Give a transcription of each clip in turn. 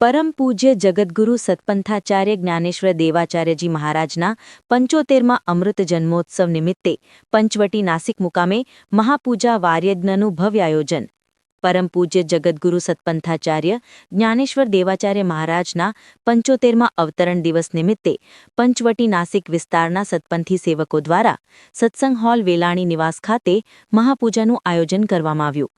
પરમ પૂજ્ય જગદગુરુ સતપંથાચાર્ય જ્ઞાનેશ્વર દેવાચાર્યજી મહારાજના પંચોતેરમાં અમૃત જન્મોત્સવ નિમિત્તે પંચવટી નાસિક મુકામે મહાપૂજા વાર્યજ્ઞનું ભવ્ય આયોજન. પરમ પૂજ્ય જગદગુરુ સતપંથાચાર્ય જ્ઞાનેશ્વર દેવાચાર્ય મહારાજના પંચોતેરમાં અવતરણ દિવસ નિમિત્તે પંચવટી નાસિક વિસ્તારના સતપંથી સેવકો દ્વારા સત્સંગ હોલ વેલાણી નિવાસ ખાતે મહાપૂજાનું આયોજન કરવામાં આવ્યું.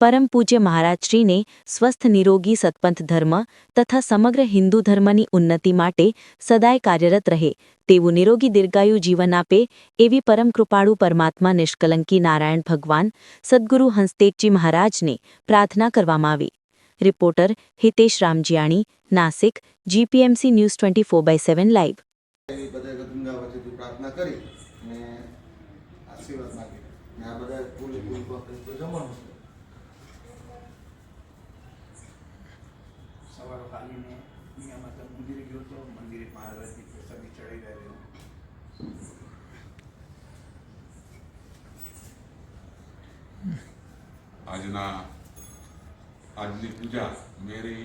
પરમ પૂજ્ય મહારાજશ્રીને સ્વસ્થ નિરોગી સતપંથ ધર્મ તથા સમગ્ર હિન્દુ ધર્મની ઉન્નતિ માટે સદાય કાર્યરત રહે, તેવું નિરોગી દીર્ઘાયુ જીવન આપે એવી પરમ કૃપાળુ પરમાત્મા નિષ્કલંકી નારાયણ ભગવાન સદ્ગુરુ હંસતેજજી મહારાજને પ્રાર્થના કરવામાં આવી. Reporter Hitesh Ramjiyani, Nashik, GPMC news twenty four by seven live. પ્રાર્થના કરી અને આશીર્વાદ માગી આ બધા ખાલીને અહીંયા માતા મંદિરે ગયો હતો મંદિરે મહારાજની પ્રસાદી ચડાવી રહ્યો. આજના આજની પૂજા મેરી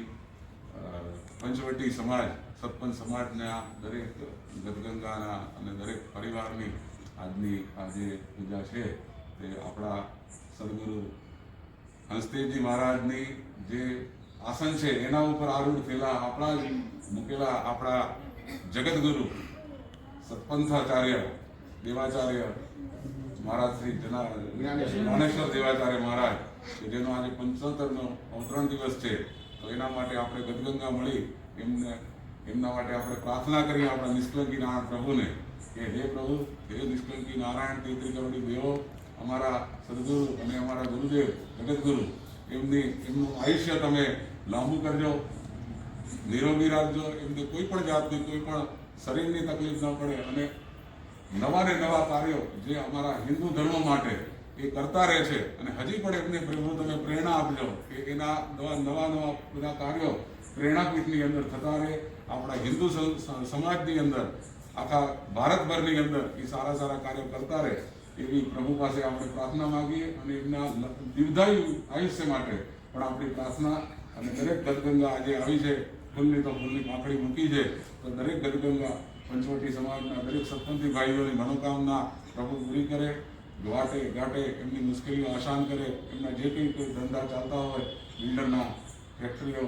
પંચવટી સમાજ, સત્પંચ સમાજના દરેક ગદગંગાના અને દરેક પરિવારની આજની આ જે પૂજા છે તે આપણા સદગુરુ હંસદેવજી મહારાજની જે આસન છે, એના ઉપર આરૂઢ થયેલા આપણા મૂકેલા આપણા જગતગુરુ સત્પંથાચાર્ય દેવાચાર્ય મહારાજ શ્રી જ્ઞાનેશ્વર દેવાચાર્ય મહારાજ, કે જેનો આજે પંચોતરનો અવતરણ દિવસ છે, તો એના માટે આપણે ગદગંગા મળી, એમને, એમના માટે આપણે પ્રાર્થના કરીએ આપણા નિષ્કલંકી નારાયણ પ્રભુને, કે હે પ્રભુ, હે નિષ્કલંકી નારાયણ તેત્રી કરોડી દેવો, અમારા સદગુરુ અને અમારા ગુરુદેવ જગતગુરુ એમની, એમનું આયુષ્ય તમે લાંબુ કરજો, નિરોગી રાખજો, એમને કોઈ પણ જાતની કોઈ પણ શરીરની તકલીફ ન પડે અને નવા ને નવા કાર્યો જે અમારા હિન્દુ ધર્મ માટે એ કરતા રહે છે અને હજી પણ એમને પ્રભુ તમે પ્રેરણા આપજો કે એના નવા નવા નવા બધા કાર્યો પ્રેરણાપીઠની અંદર થતા રહે, આપણા હિન્દુ સમાજની અંદર, આખા ભારતભરની અંદર એ સારા સારા કાર્યો કરતા રહે એવી પ્રભુ પાસે આપણે પ્રાર્થના માગીએ અને એમના દીર્ઘાયુ આયુષ્ય માટે પણ આપણી પ્રાર્થના અને દરેક ગદગંગા આજે આવી છે. ફૂલની તો ફૂલની પાંખડી મૂકી છે. તો દરેક ગતગંગા પંચવટી સમાજના દરેક સત્પંથી ભાઈઓની મનોકામના પ્રભુ પૂરી કરે ઘાટે ઘાટે એમની મુશ્કેલીઓ આસાન કરે, એમના જે કંઈ કોઈ ધંધા ચાલતા હોય, બિલ્ડરના, ફેક્ટરીઓ,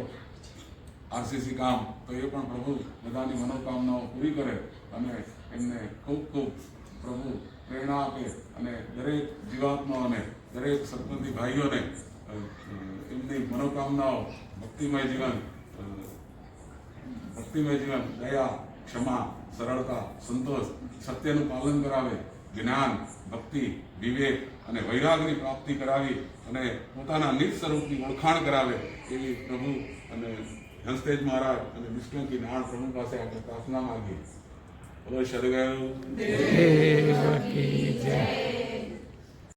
આરસીસી કામ, તો એ પણ પ્રભુ બધાની મનોકામનાઓ પૂરી કરે અને એમને ખૂબ ખૂબ પ્રભુ પ્રેરણા આપે અને દરેક જીવાત્માઓને, દરેક સત્પંથી ભાઈઓને અ, મનોકામનાઓ ભક્તિમય જીવન ભક્તિમય જીવન દયા ક્ષમા સરળતા સંતોષ સત્યનું પાલન કરાવે જ્ઞાન ભક્તિ વિવેક અને વૈરાગની પ્રાપ્તિ કરાવી અને પોતાના નિજ સ્વરૂપની ઓળખાણ કરાવે એવી પ્રભુ અને હંસતેજ મહારાજ અને વિષ્ણુકી નાણ પ્રભુ પાસે આપણે પ્રાર્થના માંગીએ. બોલો જય.